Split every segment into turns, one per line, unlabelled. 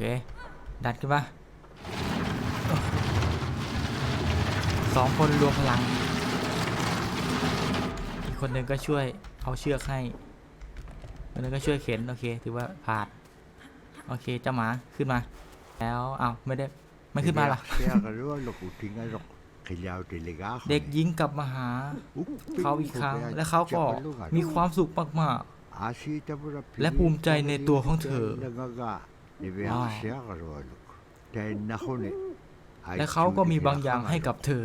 เค ดันขึ้นมาสองคนรวมพลัง อีกคนหนึ่งก็ช่วยเอาเชือกให้คนนึงก็ช่วยเข็น โอเค ถือว่าผ่าน โอเคเจ้าหมาขึ้นมา แล้วเอาวไม่ได้ไม่ขึ้นมาหรอ เด็กหญิงกลับมาหาเขาอีกครั้ง และเขาก็มีความสุขมาก
และภูมิใจในตัวของเธอ
และเขาก็มีบางอย่างให้กับเธอ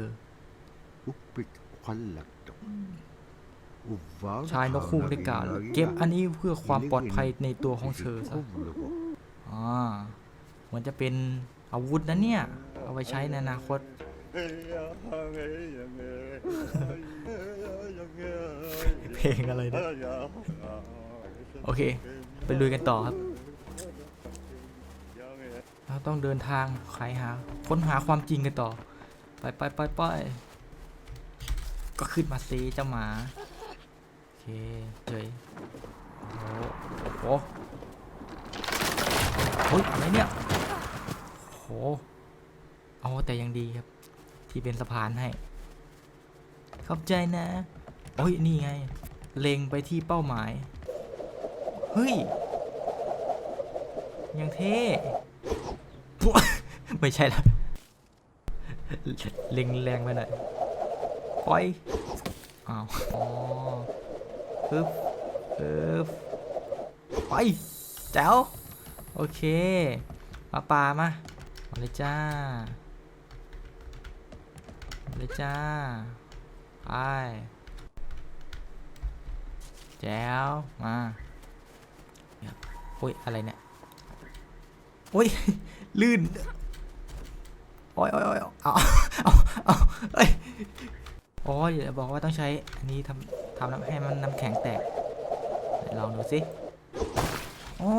ชายนกคู่ได้กล่าวเก็บอันนี้เพื่อความปลอดภัยในตัวของเธอซะอ่าเหมือนจะเป็นอาวุธนะเนี่ย เอาไว้ใช้ในอนาคตเพลงอะไรเนี่ยโอเค ไปลุยกันต่อครับ เราต้องเดินทางไขหาค้นหาความจริงกันต่อ ไปไปไปไปก็ขึ้นมาซีเจ้าหมา โอเคเฉยโอ้โหโอ้ยอะไรเนี่ยโหเอาแต่ยังดีครับ ที่เป็นสะพานให้ขอบใจนะโอ้ยนี่ไง เล็งไปที่เป้าหมาย เฮ้ย ยังเท่ ไม่ใช่ละเล็งแรงไปหน่อยปล่อยอ้าวอ๋อปึ๊บปึ๊บไปแจ๋วโอเคมาปลามามาเลยจ้ามาเลยจ้าไปแจ๋วมาโอ้ยอะไรเนี่ยโอ้ย ลื่นโอ้ยโอ้ยโอ้ยเอาเอาเอาเอ้ยโอ้ยอย่าบอกว่าต้องใช้อันนี้ทำทำน้ำให้มันน้ำแข็งแตกไหนลองดูสิโอ้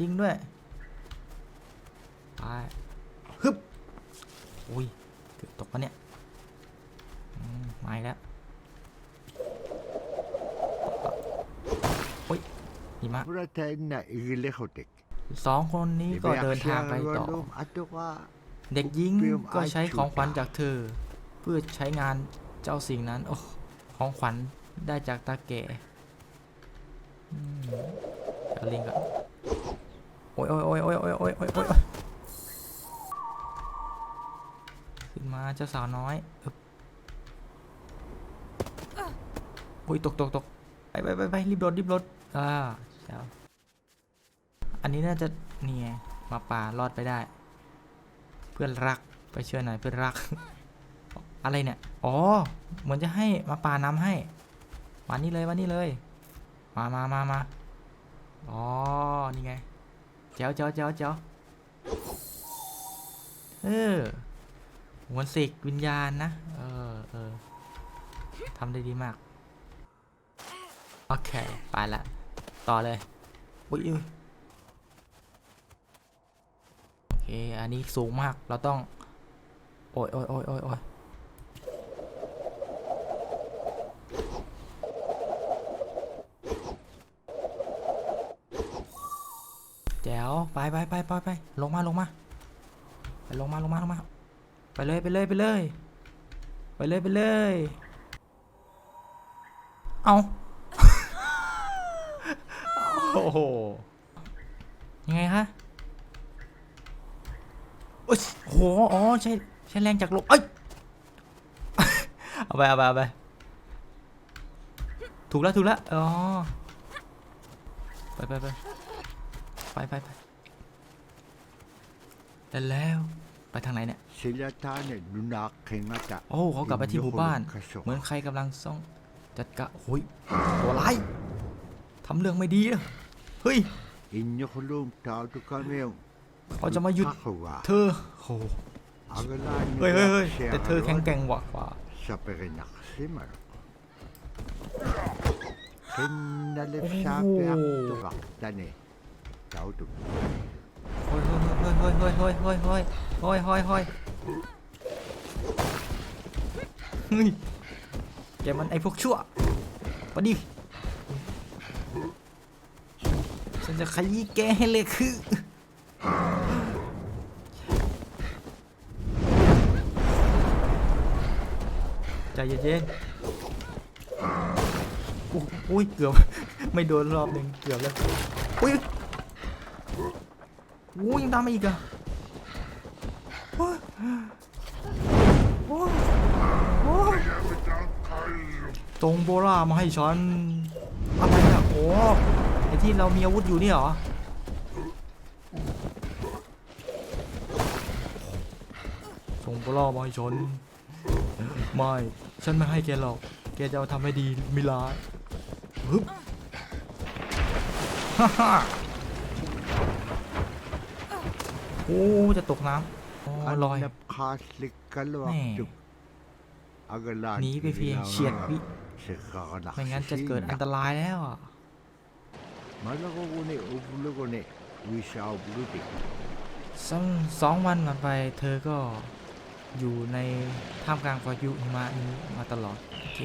จริงด้วยไปฮึบอุ้ยเกือบตกปะเนี่ยอืมมาอีกแล้วโอ้ยหิมะ สองคนนี้ก็เดินทางไปต่อ เด็กหญิงก็ใช้ของขวัญจากเธอ เพื่อใช้งานเจ้าสิ่งนั้น โอ้ของขวัญได้จากตาแก่อืมเอาลิงก่อนโอ้ยโอ้ยโอ้ยโอ้ยโอ้ยโอ้ยโอ้ยโอ้ยขึ้นมาเจ้าสาวน้อยอึ๊บโอ้ยตกตกตกไปไปไปไปรีบรถรีบรถอ่าเจ้า อันนี้น่าจะนี่ไงมาป่ารอดไปได้ เพื่อนรักไปเชื่อหน่อยเพื่อนรัก อะไรเนี่ย อ๋อ เหมือนจะให้มาป่าน้ำให้มานี่เลยมานี่เลย มามามามาอ๋อ นี่ไง เจ้าเจ้าเจ้าเจ้าเออหมือนสิกวิญญาณนะ เออเออทำได้ดีมาก โอเค ไปละ ต่อเลย อุ้ยอุ๊ยโอ เค อันนี้สูงมาก เราต้อง โอ้ยโอ้ยโอ้ยโอ้ยโอ้ยแจ๋วไปไปไปไปไปลงมาลงมาไปลงมาลงมาลงมา ไปเลยไปเลยไปเลย ไปเลยไปเลย เอาโอ้โห ยังไงคะ โอ้ยโห อ๋อ ใช่ ใช้แรงจากลมเอ้ย เอาไป เอาไป เอาไป ถูกแล้ว ถูกแล้ว อ๋อ ไปไปไปไปไปไปแต่แล้ว ไปทางไหนเนี่ยโอ้เขากลับไปที่หมู่บ้าน เหมือนใครกำลังซ่องจัดกะโอ้ยตัวร้ายทำเรื่องไม่ดีอะเฮ้ยเขาจะมาหยุดเธอโอ้โหเฮ้ยเฮ้ยเฮ้ยแต่เธอแข็งแกร่งกว่ากว่าเฮ้ยเฮ้ยเฮ้ยเฮ้ยเฮ้ยเฮ้ยเฮ้ยเฮ้ยเฮ้ยเฮ้ยเฮ้ยเฮ้ยแกมันไอพวกชั่วมาดิฉันจะขยี้แกให้เละคือ ใจเย็นๆอุ้ยเกือบ ไม่โดนรอบหนึ่งเกือบแล้ว อุ้ยอุ้ยยังตามมาอีกอะโอ้โอ้ยโอ้ยตรงโบรามาให้ฉันอะไรอะโอ้ไอที่เรามีอาวุธอยู่นี่เหรอส่งโบรามาให้ฉันไม่ ฉันไม่ให้แกหรอก แกจะเอาทำให้ดีมิลาฮึบฮ่าฮ่าโอ้จะตกน้ำอ๋อลอย
Anak kaslik kalwak
Nih.
tuk. Agalan
หนีไปเพียงเฉียดวิ
Sekakanak
ไม่งั้นจะเกิดอันตรายแล้วอะ
Malako ko ni ubulo ko ni. Wisha ubuluti.
สองสองวันก่อนไป เธอก็ อยู่ในท่ามกลางพายุหิมะนี้มาตลอดโอเค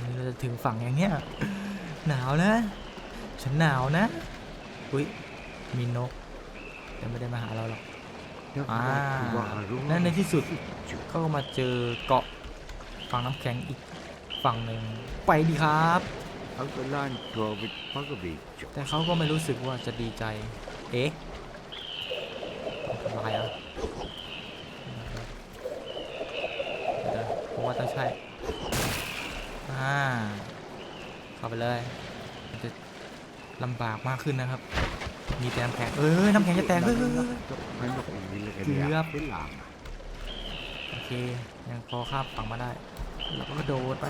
นี่เราจะถึงฝั่งอย่างเงี้ยหนาวนะ ฉันหนาวนะอุ้ยมีนกแต่ไม่ได้มาหาเราหรอกอ่าและในที่สุดก็มาเจอเกาะฝั่งน้ำแข็งอีกฝั่งหนึ่งไปดีครับ
Agalan trovit pagabityo.
แต่เขาก็ไม่รู้สึกว่าจะดีใจ เอ๊ะทำลายเหรอะเดี๋ยวๆ ผมว่าต้องใช่ อ่า เข้าไปเลยมันจะลำบากมากขึ้นนะครับ มีแต่น้ำแข็งเอ้ยน้ำแข็งจะแตกเฮ้ยเฮ้ยเฮ้ย
Ano ko nilagay
Tirap.
niya? Silang.
โอเค ยังพอข้ามฝั่งมาได้แล้วก็กระโดดไป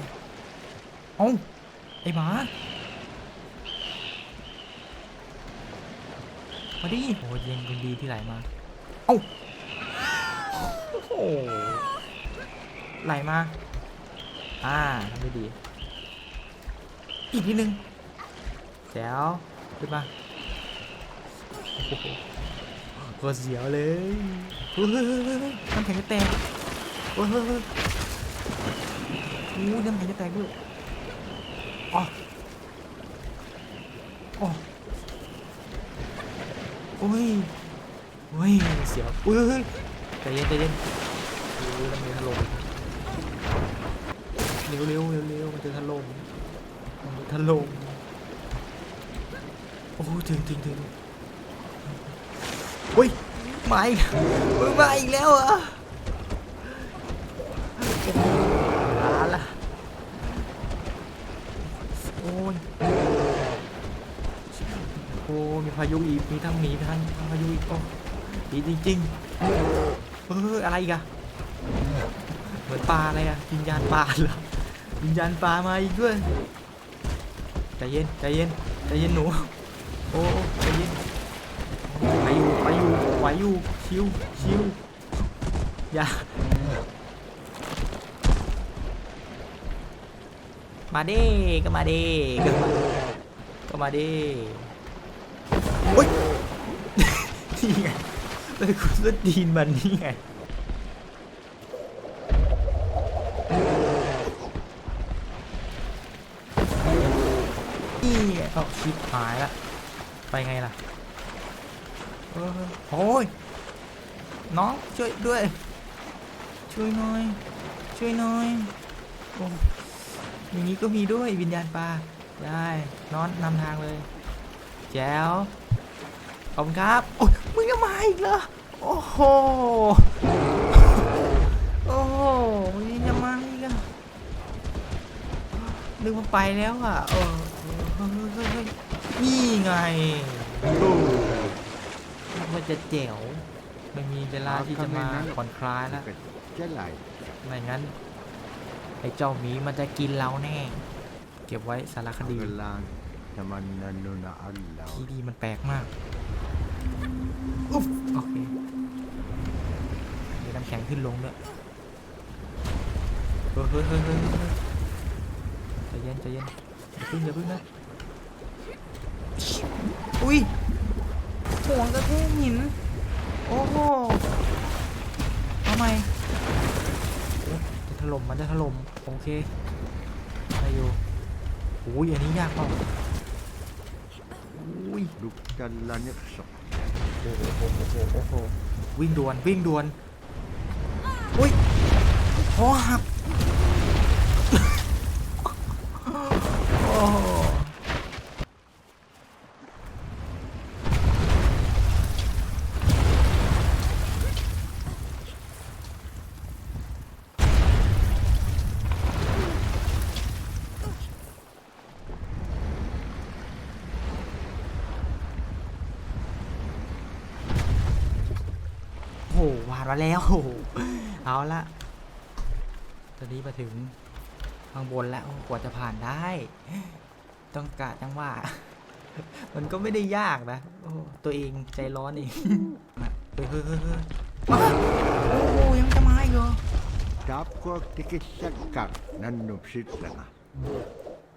เอ้าไอ้หมา มาดิโอ้ยยังยังดีที่ไหลมา เอ้าโอ้โห ไหลมา อ่าทำได้ดี อีกนิดนึงแจ๋วขึ้นมาโอ้โหโคตรเสียวเลยเฮ้ยน้ำแข็งจะแตกเฮ้ยเฮ้ยโอ้ยน้ำแข็งจะแตกด้วยอ๋ออ๋อโอ้ยโอ้ยเสียวอุ้ยเฮ้ยใจเย็นใจเย็นโอ้ยน้ำแข็งถล่ม เร็วเร็วเร็วเร็วมันจะถล่มมันจะถล่มโอ้ยถึงถึงถึงอุ้ยมาอีกมึงมาอีกแล้วเหรอโอ้โหลาละโอ้ยโอ้มีพายุอีกมีทั้งหมีทั้งพายุอีกโอ้ดีจริงๆเอออะไรอีกอะเหมือนปลาอะไรอะวิญญาณปลาเหรอ วิญญาณปลามาอีกด้วยใจเย็นใจเย็นใจเย็นหนูโอ้ใจเย็นไปอยู่ไปอยู่ไหวอยู่ชิวชิวอย่ามาดิก็มาดิก็มาก็มาดิโอ้ยนี่ไงเลยคุณก็ดีนมันนี่ไง เอาชิปหายละ ไปไงล่ะโอ้ยน้องช่วยด้วย ช่วยหน่อย ช่วยหน่อยโอ้อย่างนี้ก็มีด้วยวิญญาณปลาได้นอนนำทางเลย แจ๋วขอบคุณครับโอ้ยมึงยังมาอีกเหรอโอ้โหโอ้โหมึงยังมาอีกเหรอนึกว่าไปแล้วอะเออ นี่ไงมันจะแจ๋วไม่มีเวลาที่จะมาผ่อนคลายแล้วไม่งั้น ไอ้เจ้าหมีมันจะกินเราแน่ เก็บไว้สารคดีที่ดีมันแปลกมากอุ๊บโอเคมีน้ำแข็งขึ้นลงด้วยเฮ้ยเฮ้ยเฮ้ยเฮ้ยเฮ้ยใจเย็นใจเย็นอย่าพึ่งอย่าพึ่งนะ จะถล่มโอเคไปอยู่โอ้ยอันนี้ยากเปล่าอ้ย
ดูกัน
ลันเนี่ยโอ้โหโอ้โหโอ้โหวิ่งด่วนวิ่งด่วนโอ้ยคอหักโอ้ ผ่านมาแล้วเอาละตอนนี้มาถึงข้างบนแล้วกว่าจะผ่านได้ ต้องกะจังว่า มันก็ไม่ได้ยากนะตัวเองใจร้อนเองเฮ้ยเฮ้ยเฮ้ยเฮ้ยมาโอ้ยังจะมาอีกเหรอ
Tapko tikissakka nannup sittana.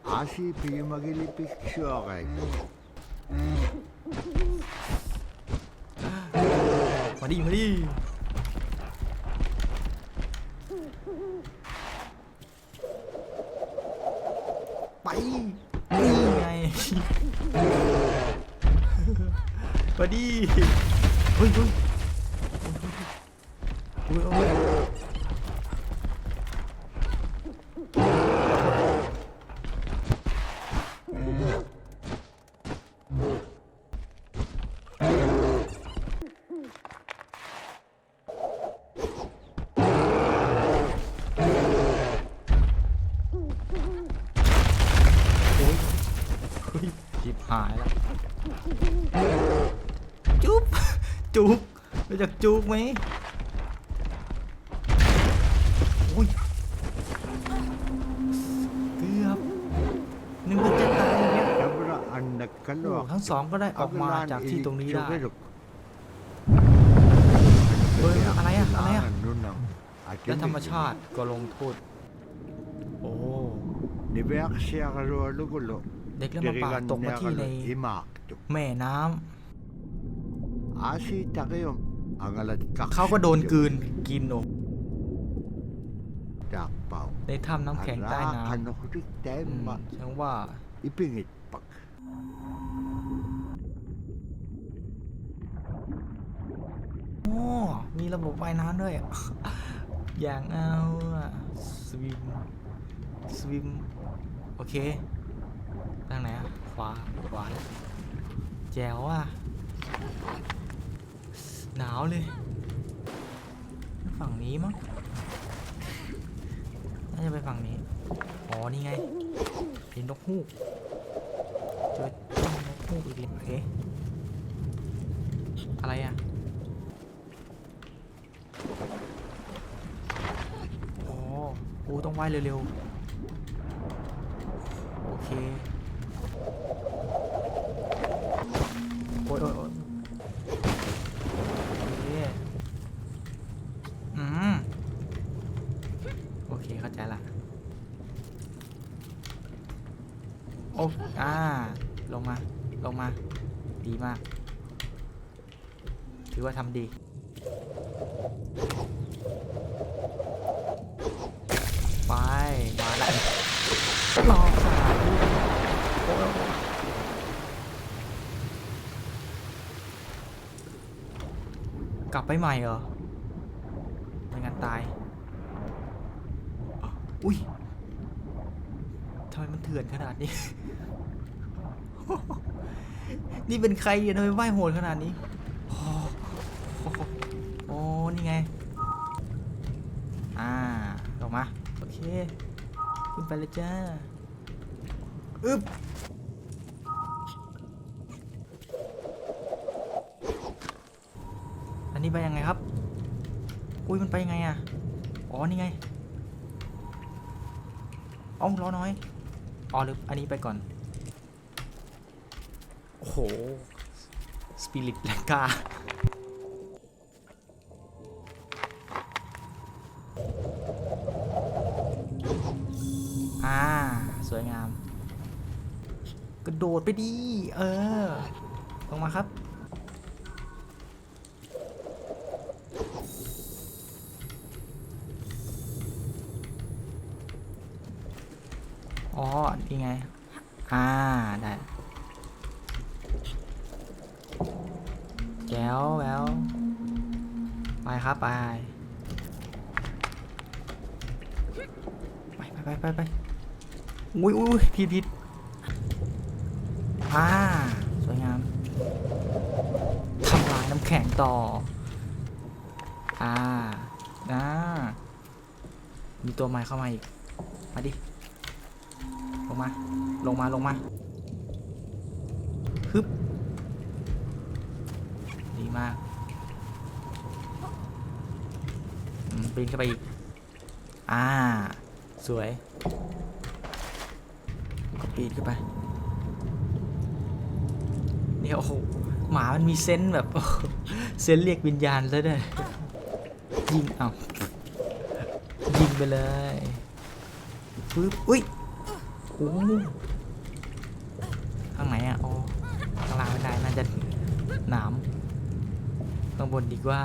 Asi piimagili piksuagai.
มาดิมาดิไปนี่ไงมาดิเฮ้ยเฮ้ย หายแล้วจุ๊บจุ๊บรู้จักจุ๊บไหมโอ้ยเกือบนึกว่าจะตายแล้ว
Dabra annak
โอ้
kalua.
ทั้งสองก็ได้ออกมาจากที่ตรงนี้ได้เฮ้ยอะไรอะอะไรอะและธรรมชาติก็ลงโทษ โอ้
Nibeaksiagalualugulo.
เด็กเล่นมาป่าตกมาที่ใน
imaaktu.
แม่น้
Asi takium angalat ำ
เขาก็โดนกลืนกินโอ้
takpau.
ในถ้ำน้ำแข็งใต้น้ำ
Kanokrik
อืม
temma
ฉันว่า
ipingit pak.
โอ้มีระบบว่ายน้ำด้วย อย่างเอาสวิมสวิมโอเค ทางไหนอะขวา ขวาแจ๋วอะ หนาวเลย ฝั่งนี้มั้ง น่าจะไปฝั่งนี้ อ๋อ นี่ไงเห็นนกฮูกเจอนกฮูกอีกทีโอเค อะไรอะอ๋อกูต้องว่ายเร็วๆ โอเค โอ้ยโอ้ยโอ้ยโอเคอืม โอเค เข้าใจละ โอ้อ่า ลงมา ลงมา ดีมาก ถื อว่าทำดี ไป มาแล้วรอสาธุโอ้ยโอ้ยกลับไปใหม่เหรอไม่งั้นตาย อุ้ยทำไมมันเถื่อนขนาดนี้ นี่เป็นใครอะทำไมว่ายโหดขนาดนี้ โอ้โหโอ้ นี่ไง อ่า ลงมา โอเค ขึ้นไปเลยจ้า อึ๊บอันนี้ไปยังไงครับ อุ้ยมันไปยังไงอะ อ๋อ นี่ไงเอ้ารอน้อย อ๋อหรืออันนี้ไปก่อน โอ้โห สปิริตแลงกา สวยงาม กระโดดไปดี เออ ลงมาครับ อ๋อนี่ไง อ่า ได้แก้วแล้วไปครับไป ไปไปไปไปไป อุ้ยอุ้ยผิดผิดอ่าสวยงามทำลายน้ำแข็งต่อ อ่าอ่ามีตัวใหม่เข้ามาอีก มาดิ ลงมา ลงมา ลงมาฮึบดีมากปีนขึ้นไปอีก อ่า สวย ปีนขึ้นไปเนี่ยโอ้โหหมามันมีเซนส์แบบเซนส์เรียกวิญญาณซะด้วยยิงเอายิงไปเลยปึ๊บอุ้ยโอ้ข้างไหนอะโอ้ข้างล่างไม่ได้น่าจะหนามข้างบนดีกว่า